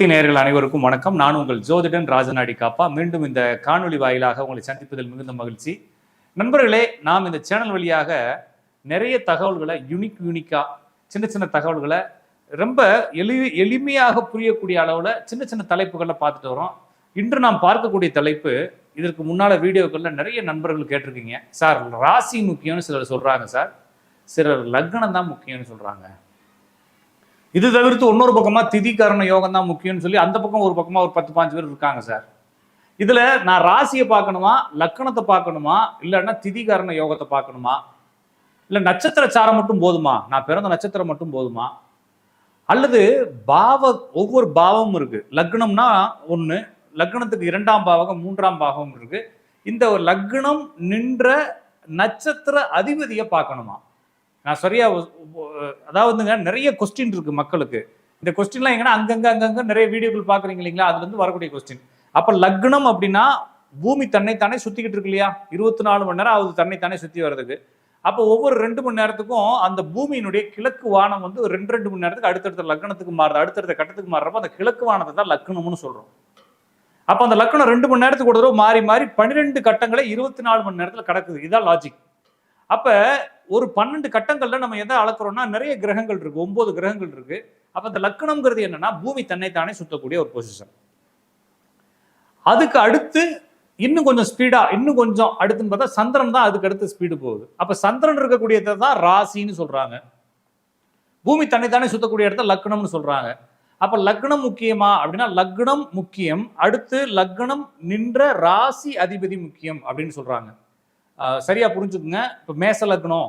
பக்தி நேர்கள் அனைவருக்கும் வணக்கம். நான் உங்கள் ஜோதிடன் ராஜநாடி காப்பா. மீண்டும் இந்த காணொளி வாயிலாக உங்களை சந்திப்பதில் மிகுந்த மகிழ்ச்சி. நண்பர்களே நாம் இந்த சேனல் வழியாக நிறைய தகவல்களை யூனிக் யூனிக்கா சின்ன சின்ன தகவல்களை ரொம்ப எளி எளிமையாக புரியக்கூடிய அளவில் சின்ன சின்ன தலைப்புகளை பார்த்துட்டு வரோம். இன்று நாம் பார்க்கக்கூடிய தலைப்பு இதற்கு முன்னால் வீடியோக்களில் நிறைய நண்பர்கள் கேட்டிருக்கீங்க. சார் ராசி முக்கியம்னு சிலர் சொல்றாங்க சார். சிலர் லக்னம் தான் முக்கியம்னு சொல்கிறாங்க இது தவிர்த்து இன்னொரு பக்கமாக திதிகரண யோகம் தான் முக்கியம்னு சொல்லி அந்த பக்கம் ஒரு பக்கமாக ஒரு பத்து பாஞ்சு பேர் இருக்காங்க சார். இதில் நான் ராசியை பார்க்கணுமா லக்கணத்தை பார்க்கணுமா இல்லைன்னா திதிகரண யோகத்தை பார்க்கணுமா? இல்லை நட்சத்திர சாரம் மட்டும் போதுமா? நான் பிறந்த நட்சத்திரம் மட்டும் போதுமா? அல்லது பாவ ஒவ்வொரு பாவமும் இருக்குது லக்னம்னா ஒன்று லக்னத்துக்கு இரண்டாம் பாவகம் மூன்றாம் பாவகம் இருக்குது இந்த ஒரு லக்னம் நின்ற நட்சத்திர அதிபதியை பார்க்கணுமா? நான் சரியா அதாவதுங்க நிறைய கொஸ்டின் இருக்கு மக்களுக்கு. இந்த கொஸ்டின்லாம் எங்கன்னா அங்கங்க அங்கங்க நிறைய வீடியோக்கள் பாக்குறீங்க இல்லைங்களா? அதுல இருந்து வரக்கூடிய கொஸ்டின் அப்ப லக்னம் அப்படின்னா பூமி தன்னைத்தானே சுத்திக்கிட்டு இருக்கு இல்லையா? இருபத்தி நாலு மணி நேரம் ஆகுது தன்னைத்தானே சுத்தி வர்றதுக்கு. அப்போ ஒவ்வொரு ரெண்டு மணி நேரத்துக்கும் அந்த பூமியினுடைய கிழக்கு வானம் வந்து ஒரு ரெண்டு ரெண்டு மணி நேரத்துக்கு அடுத்தடுத்த லக்னத்துக்கு மாறுது அடுத்தடுத்த கட்டத்துக்கு மாறுறப்ப அந்த கிழக்கு வானத்தை தான் லக்னம்னு சொல்றோம். அப்போ அந்த லக்னம் ரெண்டு மணி நேரத்துக்கு ஒரு தடவை மாறி மாறி பன்னிரெண்டு கட்டங்களை இருபத்தி நாலு மணி நேரத்துல கடக்குது. இதான் லாஜிக் அப்போ ஒரு பன்னெண்டு கட்டங்களில் நம்ம எதை அளக்குறோம்னா நிறைய கிரகங்கள் இருக்கு. ஒன்பது கிரகங்கள் இருக்கு. அப்போ அந்த லக்னம்ங்கிறது என்னன்னா பூமி தன்னைத்தானே சுத்தக்கூடிய ஒரு பொசிஷன் அதுக்கு அடுத்து இன்னும் கொஞ்சம் ஸ்பீடா இன்னும் கொஞ்சம் அடுத்துன்னு பார்த்தா சந்திரன் தான் அதுக்கு அடுத்து ஸ்பீடு போகுது. அப்ப சந்திரன் இருக்கக்கூடியதை தான் ராசின்னு சொல்றாங்க. பூமி தன்னைத்தானே சுத்தக்கூடிய இடத்த லக்னம்னு சொல்றாங்க. அப்ப லக்னம் முக்கியமா அப்படின்னா லக்னம் முக்கியம் அடுத்து லக்னம் நின்ற ராசி அதிபதி முக்கியம் அப்படின்னு சொல்றாங்க. சரியா புரிஞ்சுக்குங்க. இப்போ மேச லக்னம்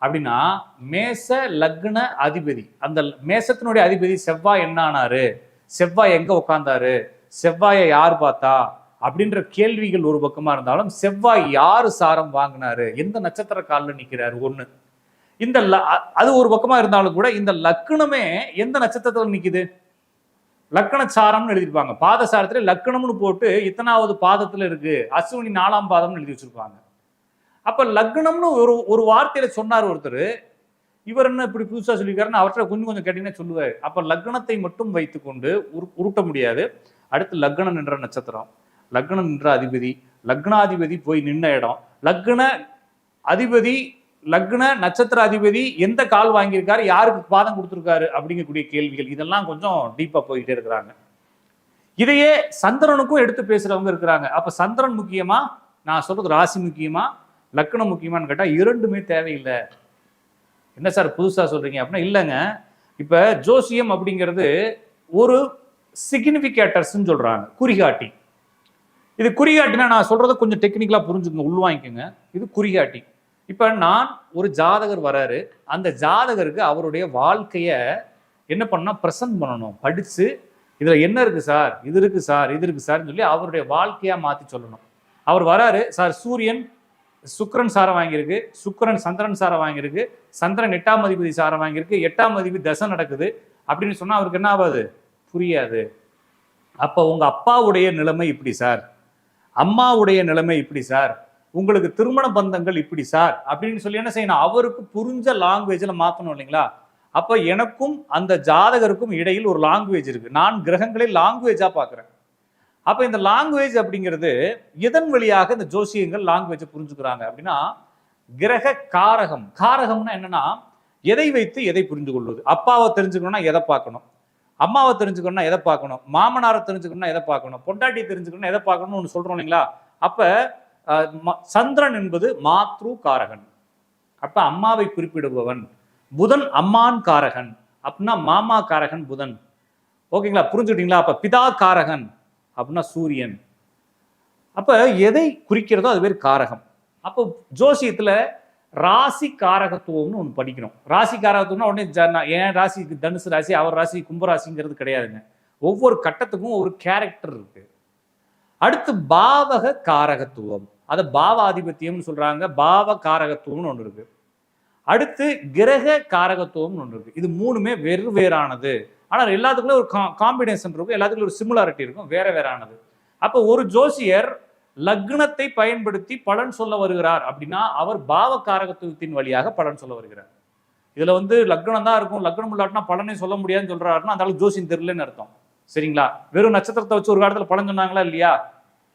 அப்படின்னா மேச லக்ன அதிபதி. அந்த மேசத்தினுடைய அதிபதி செவ்வாய் என்ன ஆனாரு செவ்வாய் எங்க உட்கார்ந்தாரு செவ்வாயை யார் பார்த்தா? அப்படின்ற கேள்விகள் ஒரு பக்கமா இருந்தாலும் செவ்வாய் யாரு சாரம் வாங்கினாரு? எந்த நட்சத்திர காலில் நிற்கிறாரு ஒண்ணு. இந்த ல- அது ஒரு பக்கமா இருந்தாலும் கூட இந்த லக்னமே எந்த நட்சத்திரத்தில் நிற்குது லக்கண சாரம்னு எழுதிருப்பாங்க பாதசாரத்துல லக்கணம்னு போட்டு இத்தனாவது பாதத்துல இருக்கு. அஸ்வினி நாலாம் பாதம்னு எழுதி வச்சிருப்பாங்க. அப்ப லக்னம்னு ஒரு ஒரு வார்த்தையில சொன்னார் ஒருத்தர். இவர் என்ன இப்படி புதுசா சொல்லியிருக்காருன்னு அவர்கிட்ட கொஞ்சம் கொஞ்சம் கேட்டீங்கன்னா சொல்லுவார். அப்ப லக்னத்தை மட்டும் வைத்துக்கொண்டு உரு உருட்ட முடியாது. அடுத்து லக்னம் நின்ற நட்சத்திரம். லக்னம் நின்ற அதிபதி. லக்னாதிபதி போய் நின்ன இடம். லக்ன அதிபதி லக்ன நட்சத்திர அதிபதி எந்த கால் வாங்கியிருக்காரு யாருக்கு பாதம் கொடுத்துருக்காரு அப்படிங்கக்கூடிய கேள்விகள் இதெல்லாம் கொஞ்சம் டீப்பா போயிட்டே இருக்கிறாங்க. இதையே சந்திரனுக்கும் எடுத்து பேசுறவங்க இருக்கிறாங்க. அப்ப சந்திரன் முக்கியமா? நான் சொல்றது ராசி முக்கியமா? லக்னம் முக்கியமான்னு கேட்டால் இரண்டுமே தேவையில்லை. என்ன சார் புதுசாக சொல்கிறீங்க அப்படின்னா இல்லைங்க. இப்போ ஜோசியம் அப்படிங்கிறது ஒரு சிக்னிஃபிகேட்டர்ஸ்ன்னு சொல்கிறாங்க குறிகாட்டி. இது குறிகாட்டினா நான் சொல்கிறத கொஞ்சம் டெக்னிக்கலாக புரிஞ்சுக்கங்க உள்வாங்கிக்கோங்க. இது குறிகாட்டி. இப்போ நான் ஒரு ஜாதகர் வராரு. அந்த ஜாதகருக்கு அவருடைய வாழ்க்கையை என்ன பண்ணால் ப்ரெசன்ட் பண்ணணும். படித்து இதில் என்ன இருக்குது சார்? இது இருக்குது சார். இது இருக்குது சார்னு சொல்லி அவருடைய வாழ்க்கையாக மாற்றி சொல்லணும். அவர் வராரு சார் சூரியன் சுக்கரன் சாரம் வாங்கியிருக்கு சுக்கரன் சந்திரன் சாரம் வாங்கியிருக்கு சந்திரன் எட்டாம் அதிபதி சாரம் வாங்கியிருக்கு எட்டாம் அதிபதி தசை நடக்குது. அப்படின்னு சொன்னால் அவருக்கு என்ன ஆகாது? புரியாது. அப்போ உங்கள் அப்பாவுடைய நிலைமை இப்படி சார். அம்மாவுடைய நிலைமை இப்படி சார். உங்களுக்கு திருமண பந்தங்கள் இப்படி சார். அப்படின்னு சொல்லி என்ன செய்யணும்? அவருக்கு புரிஞ்ச லாங்குவேஜில் மாற்றணும் இல்லைங்களா? அப்போ எனக்கும் அந்த ஜாதகருக்கும் இடையில் ஒரு லாங்குவேஜ் இருக்குது நான் கிரகங்களை லாங்குவேஜாக பார்க்குறேன். அப்போ இந்த லாங்குவேஜ் அப்படிங்கிறது எதன் வழியாக இந்த ஜோசியங்கள் லாங்குவேஜை புரிஞ்சுக்கிறாங்க அப்படின்னா கிரக காரகம். காரகம்னா என்னன்னா எதை வைத்து எதை புரிந்து கொள்வது? அப்பாவை தெரிஞ்சுக்கணும்னா எதை பார்க்கணும்? அம்மாவை தெரிஞ்சுக்கணும்னா எதை பார்க்கணும்? மாமனாரை தெரிஞ்சுக்கணும்னா எதை பார்க்கணும்? பொண்டாட்டி தெரிஞ்சுக்கணும்னா எதை பார்க்கணும்னு ஒன்று சொல்கிறோம் இல்லைங்களா? அப்போ சந்திரன் என்பது மாத்ரு காரகன். அப்போ அம்மாவை குறிப்பிடுபவன். புதன் அம்மான் காரகன். அப்படின்னா மாமா காரகன் புதன். ஓகேங்களா? புரிஞ்சுக்கிட்டீங்களா? அப்போ பிதா காரகன். அப்படின்னா சூரியன். அப்போ எதை குறிக்கிறதோ அது பேர் காரகம். அப்போ ஜோசியத்தில் ராசி காரகத்துவம்னு ஒன்று படிக்கிறோம் ராசி காரகத்துவம்னா உடனே ஜ- என் ராசி தனுசு ராசி அவர் ராசி கும்பராசிங்கிறது கிடையாதுங்க. ஒவ்வொரு கட்டத்துக்கும் ஒரு கேரக்டர் இருக்கு. அடுத்து பாவக காரகத்துவம். அதை பாவாதிபத்தியம்னு சொல்கிறாங்க பாவ காரகத்துவம்னு ஒன்று இருக்குது அடுத்து கிரக காரகத்துவம்னு ஒன்று இருக்கு. இது மூணுமே வெறு வேறானது ஆனால் எல்லாத்துக்குள்ளே ஒரு காம்பினேஷன் இருக்கும். எல்லாத்துக்குள்ள ஒரு சிமிலாரிட்டி இருக்கும். வேற வேறானது. அப்போ ஒரு ஜோசியர் லக்னத்தை பயன்படுத்தி பலன் சொல்ல வருகிறார் அப்படின்னா அவர் பாவ காரகத்துவத்தின் வழியாக பலன் சொல்ல வருகிறார். இதுல வந்து லக்னம் தான் இருக்கும். லக்னம் இல்லாட்டினா பலனே சொல்ல முடியாதுன்னு சொல்றாருன்னா அந்த அளவுக்கு ஜோசியம் தெரியலன்னு அர்த்தம். சரிங்களா? வெறும் நட்சத்திரத்தை வச்சு ஒரு காலத்துல பலன் சொன்னாங்களா இல்லையா?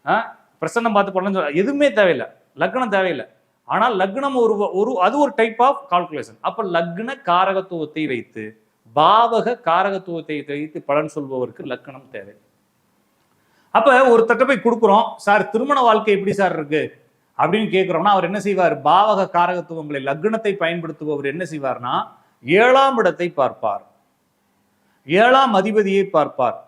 ஆ? பிரசன்னம் பார்த்து பலன் சொல்ல எதுவுமே தேவையில்லை. லக்னம் தேவையில்லை. ஆனால் லக்னம் ஒரு ஒரு அது ஒரு டைப் ஆஃப் கால்குலேஷன் அப்ப லக்ன காரகத்துவத்தை வைத்து பாவக காரகத்துவத்தை வைத்து பலன் சொல்பவருக்கு லக்னம் தேவை. அப்ப ஒரு தட்டை போய் கொடுக்குறோம் சார் திருமண வாழ்க்கை எப்படி சார் இருக்கு? அப்படின்னு கேட்குறோம்னா அவர் என்ன செய்வார்? பாவக காரகத்துவங்களை லக்னத்தை பயன்படுத்துபவர் என்ன செய்வார்னா ஏழாம் இடத்தை பார்ப்பார். ஏழாம் அதிபதியை பார்ப்பார்.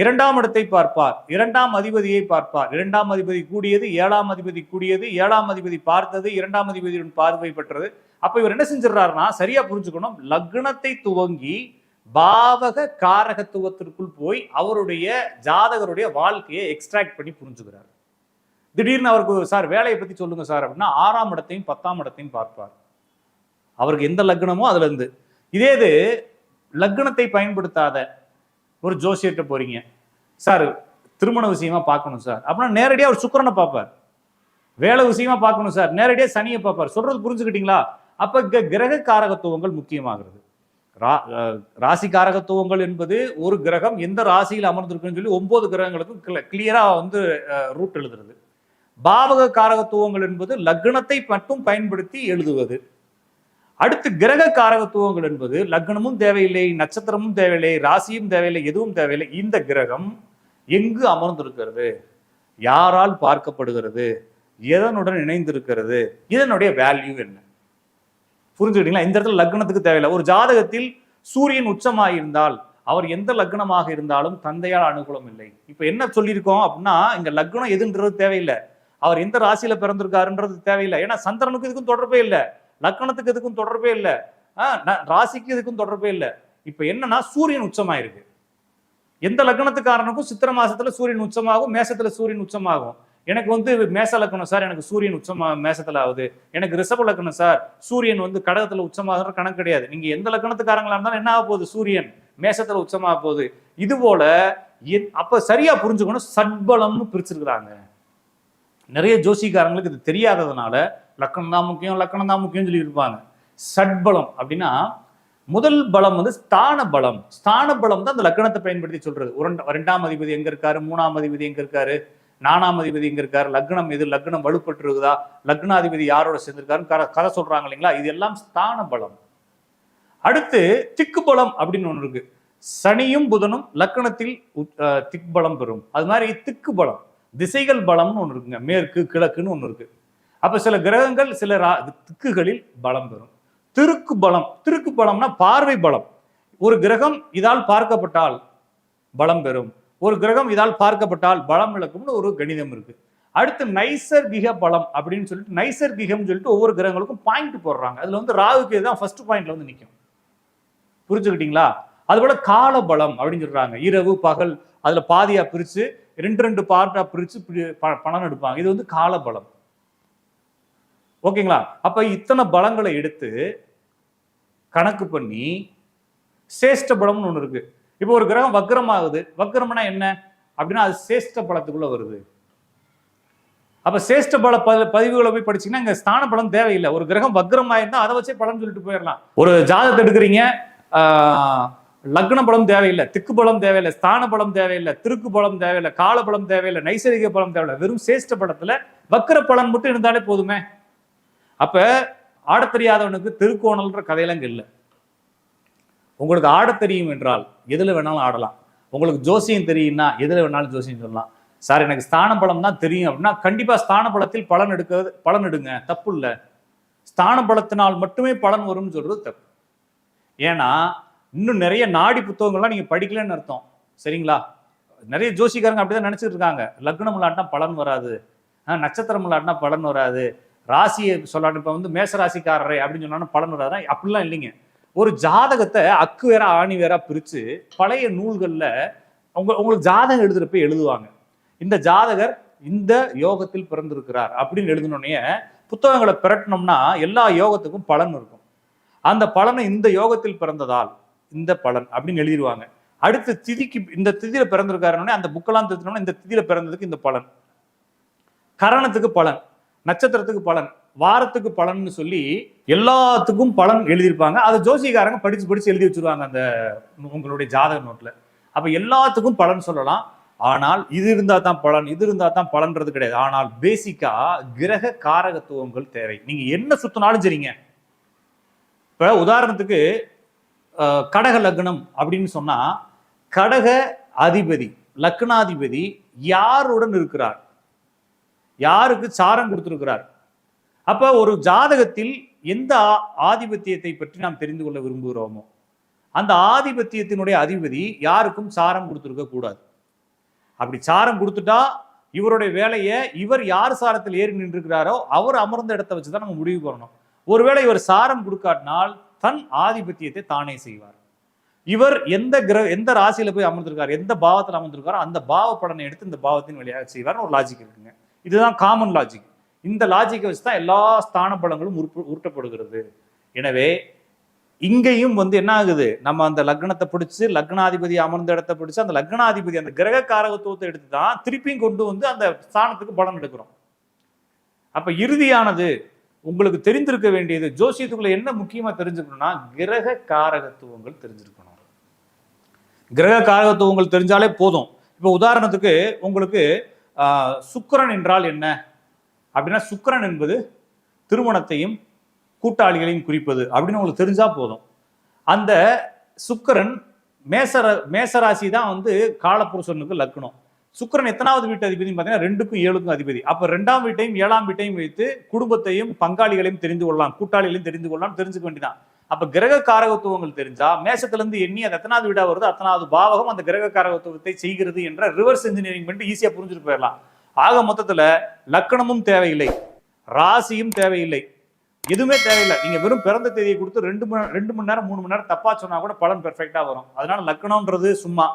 இரண்டாம் இடத்தை பார்ப்பார். இரண்டாம் அதிபதியை பார்ப்பார். இரண்டாம் அதிபதி கூடியது ஏழாம் அதிபதி கூடியது ஏழாம் அதிபதி பார்த்தது இரண்டாம் அதிபதியுடன் பார்வை பெற்றது. அப்ப இவர் என்ன செஞ்சிடறாருன்னா சரியா புரிஞ்சுக்கணும். லக்னத்தை துவங்கி பாவக காரகத்துவத்திற்குள் போய் அவருடைய ஜாதகருடைய வாழ்க்கையை எக்ஸ்ட்ராக்ட் பண்ணி புரிஞ்சுக்கிறார். திடீர்னு அவருக்கு சார் வேலையை பத்தி சொல்லுங்க சார் அப்படின்னா ஆறாம் இடத்தையும் பத்தாம் இடத்தையும் பார்ப்பார். அவருக்கு எந்த லக்னமோ அதுல இருந்து. இதே இது லக்னத்தை பயன்படுத்தாத ஒரு ஜோசியர்கிட்ட போறீங்க. சார் திருமண விஷயமா பார்க்கணும் சார். அப்படின்னா நேரடியாக ஒரு சுக்கரனை பார்ப்பார். வேலை விஷயமா பார்க்கணும் சார். நேரடியாக சனியை பார்ப்பார். சொல்றது புரிஞ்சுக்கிட்டீங்களா? அப்ப இங்க கிரக காரகத்துவங்கள் முக்கியமாகிறது. ரா- ராசி காரகத்துவங்கள் என்பது ஒரு கிரகம் எந்த ராசியில் அமர்ந்திருக்குன்னு சொல்லி ஒன்பது கிரகங்களுக்கும் கிளியராக வந்து ரூட் எழுதுறது. பாவக காரகத்துவங்கள் என்பது லக்னத்தை மட்டும் பயன்படுத்தி எழுதுவது. அடுத்து கிரக காரகத்துவங்கள் என்பது லக்னமும் தேவையில்லை நட்சத்திரமும் தேவையில்லை ராசியும் தேவையில்லை எதுவும் தேவையில்லை. இந்த கிரகம் எங்கு அமர்ந்திருக்கிறது? யாரால் பார்க்கப்படுகிறது? எதனுடன் இணைந்திருக்கிறது? இதனுடைய வேல்யூ என்ன? புரிஞ்சுக்கிட்டீங்களா? இந்த இடத்துல லக்னத்துக்கு தேவையில்லை. ஒரு ஜாதகத்தில் சூரியன் உச்சமாக இருந்தால் அவர் எந்த லக்னமாக இருந்தாலும் தந்தையால் அனுகூலம் இல்லை. இப்போ என்ன சொல்லியிருக்கோம் அப்படின்னா இங்கே லக்னம் எதுன்றது தேவையில்லை. அவர் எந்த ராசியில் பிறந்திருக்காருன்றது தேவையில்லை. ஏன்னா சந்திரனுக்கு இதுக்கும் தொடர்பே இல்லை. லக்கணத்துக்கு இதுக்கும் தொடர்பே இல்லை. ந- ராசிக்கு எதுக்கும் தொடர்பே இல்லை. இப்போ என்னன்னா சூரியன் உச்சமாயிருக்கு. எந்த லக்னத்துக்காரனுக்கும் சித்திர மாசத்துல சூரியன் உச்சமாகும் மேசத்துல சூரியன் உச்சமாகும். எனக்கு வந்து மேச லக்கணம் சார் எனக்கு சூரியன் உச்சமா மேசத்துல ஆகுது. எனக்கு ரிஷப லக்கணம் சார் சூரியன் வந்து கடகத்துல உச்சமாகிற கணக்கு கிடையாது. நீங்க எந்த லக்னத்துக்காரங்களா இருந்தாலும் என்ன ஆக போகுது? சூரியன் மேசத்துல உச்சமாக போகுது. இது போல எத்- அப்ப சரியா புரிஞ்சுக்கணும் சட்பலம்னு பிரிச்சிருக்கிறாங்க. நிறைய ஜோசிக்காரங்களுக்கு இது தெரியாததுனால லக்கணம் தான் முக்கியம் லக்கணம் தான் முக்கியம் சொல்லி இருப்பாங்க. சட்பலம் அப்படின்னா முதல் பலம் வந்து ஸ்தான பலம். ஸ்தான பலம் தான் அந்த லக்கணத்தை பயன்படுத்தி சொல்றது. ஒரு ரெண்டாம் அதிபதி எங்க இருக்காரு? மூணாம் அதிபதி எங்க இருக்காரு? நானாம் அதிபதி எங்க இருக்காரு? லக்னம் எது? லக்னம் வலுப்பட்டுருக்குதா லக்னாதிபதி யாரோட சேர்ந்திருக்காருன்னு கதை சொல்றாங்க இல்லைங்களா? இது எல்லாம் ஸ்தான பலம். அடுத்து திக்கு பலம் அப்படின்னு ஒன்று இருக்கு. சனியும் புதனும் லக்கணத்தில் உத்- திக் பலம் பெறும். அது மாதிரி திக்கு பலம் திசைகள் பலம்னு ஒன்று இருக்குங்க. மேற்கு கிழக்குன்னு ஒன்று இருக்கு. அப்போ சில கிரகங்கள் சில ரா- திக்குகளில் பலம் பெறும். திருக்கு பலம் திருக்கு பலம்னா பார்வை பலம். ஒரு கிரகம் இதால் பார்க்கப்பட்டால் பலம் பெறும். ஒரு கிரகம் இதால் பார்க்கப்பட்டால் பலம் இழக்கும்னு ஒரு கணிதம் இருக்கு. அடுத்து நைசர்கிக பலம் அப்படின்னு சொல்லிட்டு நைசர்கிகம்னு சொல்லிட்டு ஒவ்வொரு கிரகங்களுக்கும் பாயிண்ட் போடுறாங்க. அதுல வந்து ராகுக்கு தான் ஃபர்ஸ்ட் பாயிண்ட்ல வந்து நிற்கும் புரிஞ்சுக்கிட்டீங்களா? அதுபோல கால பலம் அப்படின்னு சொல்றாங்க. இரவு பகல் அதுல பாதியா பிரிச்சு ரெண்டு ரெண்டு பார்ட்டா பிரிச்சு பி- ப- பணம் எடுப்பாங்க. இது வந்து கால பலம் ஓகேங்களா? அப்ப இத்தனை பலங்களை எடுத்து கணக்கு பண்ணி சேஷ்ட பலம்னு ஒண்ணு இருக்கு. இப்போ ஒரு கிரகம் வக்ரமாகுது. வக்ரம்னா என்ன? அப்படின்னா அது சேஷ்ட பலத்துக்குள்ள வருது. அப்ப சேஷ்ட பல ப- பதிவுகளை போய் படிச்சீங்கன்னா இங்க ஸ்தான பலம் தேவையில்லை. ஒரு கிரகம் வக்ரமா இருந்தா அதை வச்சே பலன் சொல்லிட்டு போயிடலாம். ஒரு ஜாதகத்தை எடுக்கிறீங்க லக்ன பலம் தேவையில்லை திக்கு பலம் தேவையில்லை ஸ்தான பலம் தேவையில்லை திருக்கு பலம் தேவையில்லை கால பலம் தேவையில்லை நைசர்கிக பலம் தேவையில்லை. வெறும் சேஷ்ட பலத்துல வக்கர பலன் மட்டும் இருந்தாலே போதுமே. அப்போ ஆடத் தெரியாதவனுக்கு திருக்கோணல்ன்ற கதையெல்லாம் இல்லை. உங்களுக்கு ஆடத் தெரியும் என்றால் எதில் வேணாலும் ஆடலாம். உங்களுக்கு ஜோசியம் தெரியும்னா எதில் வேணாலும் ஜோசியம் சொல்லலாம். சார் எனக்கு ஸ்தான பலம் தான் தெரியும் அப்படின்னா கண்டிப்பாக ஸ்தான பலத்தில் பலன் எடுக்கிறது பலன் எடுங்க. தப்பு இல்லை. ஸ்தான பலத்தினால் மட்டுமே பலன் வரும்னு சொல்கிறது தப்பு. ஏன்னா இன்னும் நிறைய நாடி புத்தகங்கள்லாம் நீங்கள் படிக்கலன்னு அர்த்தம். சரிங்களா? நிறைய ஜோசிக்காரங்க அப்படிதான் நினச்சிட்டு இருக்காங்க. லக்னம் விளாட்டினா பலன் வராது. நட்சத்திரம் விளாட்டினா பலன் வராது. ராசியை சொல்லாட்டு இப்போ வந்து மேச ராசிக்காரரே அப்படின்னு சொன்னாலும் பலன் வராதா. அப்படிலாம் இல்லைங்க. ஒரு ஜாதகத்தை அக்கு வேற ஆணி வேற பிரித்து பழைய நூல்களில் உங்க உங்களுக்கு ஜாதகம் எழுதுறப்ப எழுதுவாங்க. இந்த ஜாதகர் இந்த யோகத்தில் பிறந்திருக்கிறார் அப்படின்னு எழுதினோடனே புத்தகங்களை பிரட்டினோம்னா எல்லா யோகத்துக்கும் பலன் இருக்கும். அந்த பலனை இந்த யோகத்தில் பிறந்ததால் இந்த பலன் அப்படின்னு எழுதிடுவாங்க அடுத்த திதிக்கு இந்த திதியில பிறந்திருக்காருன்னே அந்த புக்கெல்லாம் திருத்தினோம்னா இந்த திதியில பிறந்ததுக்கு இந்த பலன். கரணத்துக்கு பலன். நட்சத்திரத்துக்கு பலன் வாரத்துக்கு பலன்னு சொல்லி எல்லாத்துக்கும் பலன் எழுதியிருப்பாங்க. அதை ஜோசிகாரங்க படிச்சு படிச்சு எழுதி வச்சிருவாங்க அந்த உங்களுடைய ஜாதக நோட்ல. அப்ப எல்லாத்துக்கும் பலன் சொல்லலாம். ஆனால் இது இருந்தா தான் பலன் இது இருந்தா தான் பலன்றது கிடையாது. ஆனால் பேசிக்கா கிரக காரகத்துவங்கள் தேவை. நீங்க என்ன சுத்தினாலும் சரிங்க. இப்ப உதாரணத்துக்கு கடக லக்னம் அப்படின்னு சொன்னா கடக அதிபதி லக்னாதிபதி யாருடன் இருக்கிறார்? யாருக்கு சாரம் கொடுத்திருக்கிறார்? அப்ப ஒரு ஜாதகத்தில் எந்த ஆதிபத்தியத்தை பற்றி நாம் தெரிந்து கொள்ள விரும்புகிறோமோ அந்த ஆதிபத்தியத்தினுடைய அதிபதி யாருக்கும் சாரம் கொடுத்துருக்க கூடாது. அப்படி சாரம் கொடுத்துட்டா இவருடைய வேலையை இவர் யார் சாரத்தில் ஏறி நின்றுக்கிறாரோ அவர் அமர்ந்த இடத்த வச்சு தான் நம்ம முடிவு பண்ணணும். ஒருவேளை இவர் சாரம் கொடுக்காட்டினால் தன் ஆதிபத்தியத்தை தானே செய்வார். இவர் எந்த கிர எந்த ராசியில போய் அமர்ந்திருக்கார் எந்த பாவத்தில் அமர்ந்திருக்காரோ அந்த பாவ படனை எடுத்து இந்த பாவத்தின் வழியாக செய்வார்னு ஒரு லாஜிக் இருக்குங்க. இதுதான் காமன் லாஜிக் இந்த லாஜிக்கை வச்சு தான் எல்லா ஸ்தான பலங்களும் உருப்பு உருட்டப்படுகிறது. எனவே இங்கேயும் வந்து என்ன ஆகுது? நம்ம அந்த லக்னத்தை பிடிச்சு லக்னாதிபதி அமர்ந்த இடத்தை பிடிச்சி அந்த லக்னாதிபதி அந்த கிரக காரகத்துவத்தை எடுத்து தான் திருப்பியும் கொண்டு வந்து அந்த ஸ்தானத்துக்கு பலன் எடுக்கிறோம். அப்ப இறுதியானது உங்களுக்கு தெரிந்திருக்க வேண்டியது ஜோசியத்துக்குள்ள என்ன முக்கியமா தெரிஞ்சுக்கணும்னா கிரக காரகத்துவங்கள் தெரிஞ்சிருக்கணும். கிரக காரகத்துவங்கள் தெரிஞ்சாலே போதும். இப்போ உதாரணத்துக்கு உங்களுக்கு சுக்கிரன் என்றால் என்ன? அப்படின்னா சுக்கிரன் என்பது திருமணத்தையும் கூட்டாளிகளையும் குறிப்பது. அப்படின்னு உங்களுக்கு தெரிஞ்சா போதும். அந்த சுக்கிரன் மேசர மேசராசி தான் வந்து காலப்புருஷனுக்கு லக்னம் சுக்கிரன் எத்தனாவது வீட்டு அதிபதினு பார்த்தீங்கன்னா ரெண்டுக்கும் ஏழுக்கும் அதிபதி. அப்போ ரெண்டாம் வீட்டையும் ஏழாம் வீட்டையும் வைத்து குடும்பத்தையும் பங்காளிகளையும் தெரிந்து கொள்ளலாம் கூட்டாளிகளையும் தெரிந்து கொள்ளலாம் தெரிஞ்சுக்க வேண்டியதான் அப்ப கிரக காரகத்துவங்கள் தெரிஞ்சா மேசத்துல இருந்து எண்ணி அது எத்தனாவது வீடா வருது அத்தனாவது பாவகம் அந்த கிரக காரகத்துவத்தை செய்கிறது என்ற ரிவர்ஸ் இன்ஜினியரிங் பண்ணிட்டு ஈஸியா புரிஞ்சுட்டு போயிடலாம் ஆக மொத்தத்துல லக்கணமும் தேவையில்லை. ராசியும் தேவையில்லை. எதுவுமே தேவையில்லை. நீங்க வெறும் பிறந்த தேதியை கொடுத்து ரெண்டு மணி ரெண்டு மணி நேரம் மூணு மணி நேரம் தப்பா சொன்னா கூட பலன் பெர்ஃபெக்டா வரும். அதனால லக்கணம்ன்றது சும்மா.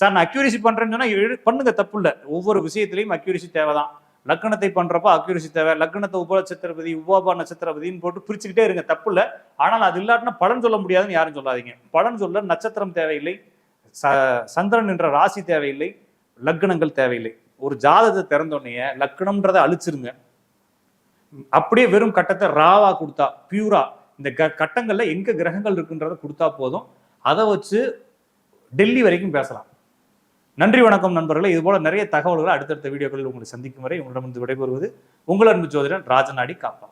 சார் நான் அக்யூரிசி பண்றேன்னு சொன்னா பண்ணுங்க தப்பு இல்லை. ஒவ்வொரு விஷயத்திலையும் அக்யூரிசி தேவைதான். லக்கணத்தை பண்றப்ப அக்யூரிசி தேவை லக்கணத்தை உப நட்சத்திரபதி உபாபா நட்சத்திரபதின்னு போட்டு பிரிச்சுக்கிட்டே இருங்க தப்பு ஆனால் அது இல்லாட்டினா பலன் சொல்ல முடியாதுன்னு யாரும் சொல்லாதீங்க. பலன் சொல்ல நட்சத்திரம் தேவையில்லை ச- சந்திரன் என்ற ராசி தேவையில்லை லக்னங்கள் தேவையில்லை. ஒரு ஜாதகத்தை திறந்தோடனே லக்னம்ன்றதை அழிச்சிருங்க. அப்படியே வெறும் கட்டத்தை ராவா கொடுத்தா பியூரா இந்த க- கட்டங்களில் எங்க கிரகங்கள் இருக்குன்றத கொடுத்தா போதும். அதை வச்சு டெல்லி வரைக்கும் பேசலாம். நன்றி வணக்கம் நண்பர்களே. இது போல நிறைய தகவல்களை அடுத்தடுத்த வீடியோக்களில் உங்களை சந்திக்கும் வரை உங்களிடமிருந்து விடைபெறுவது உங்கள் அன்பு ஜோதிடன் ராஜநாடி காப்பா.